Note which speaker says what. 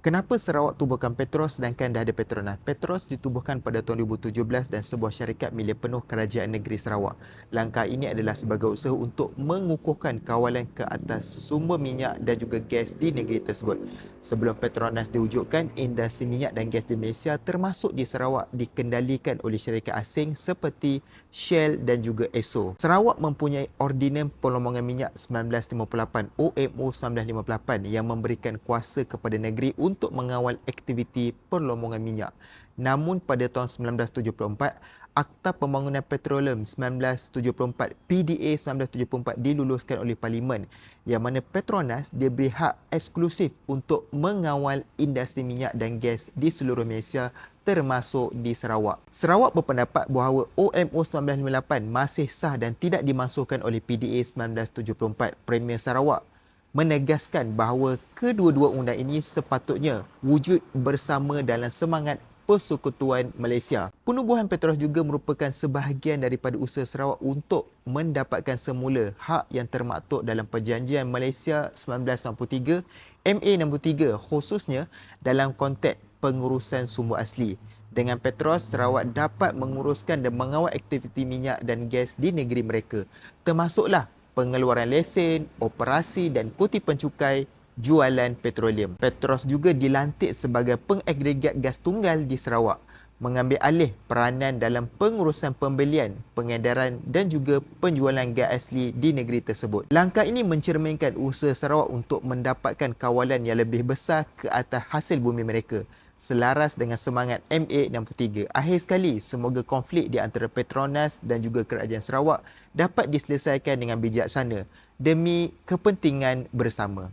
Speaker 1: Kenapa Sarawak tubuhkan Petros sedangkan dah ada Petronas? Petros ditubuhkan pada tahun 2017 dan sebuah syarikat milik penuh Kerajaan Negeri Sarawak. Langkah ini adalah sebagai usaha untuk mengukuhkan kawalan ke atas sumber minyak dan juga gas di negeri tersebut. Sebelum Petronas diwujudkan, industri minyak dan gas di Malaysia termasuk di Sarawak dikendalikan oleh syarikat asing seperti Shell dan juga Esso. Sarawak mempunyai Ordinans Pengelombangan Minyak 1958 OMO 1958 yang memberikan kuasa kepada negeri untuk mengawal aktiviti perlombongan minyak. Namun pada tahun 1974, Akta Pembangunan Petroleum 1974 PDA 1974 diluluskan oleh Parlimen yang mana Petronas diberi hak eksklusif untuk mengawal industri minyak dan gas di seluruh Malaysia termasuk di Sarawak. Sarawak berpendapat bahawa OMO 1958 masih sah dan tidak dimasukkan oleh PDA 1974 Premier Sarawak menegaskan bahawa kedua-dua undang ini sepatutnya wujud bersama dalam semangat Persekutuan Malaysia. Penubuhan Petros juga merupakan sebahagian daripada usaha Sarawak untuk mendapatkan semula hak yang termaktub dalam Perjanjian Malaysia 1993 MA63 khususnya dalam konteks pengurusan sumber asli. Dengan Petros, Sarawak dapat menguruskan dan mengawal aktiviti minyak dan gas di negeri mereka. Termasuklah pengeluaran lesen, operasi dan kutipan cukai jualan petroleum. Petros juga dilantik sebagai pengagregat gas tunggal di Sarawak mengambil alih peranan dalam pengurusan pembelian, pengedaran dan juga penjualan gas asli di negeri tersebut. Langkah ini mencerminkan usaha Sarawak untuk mendapatkan kawalan yang lebih besar ke atas hasil bumi mereka selaras dengan semangat MA63. Akhir sekali, semoga konflik di antara Petronas dan juga Kerajaan Sarawak dapat diselesaikan dengan bijaksana demi kepentingan bersama.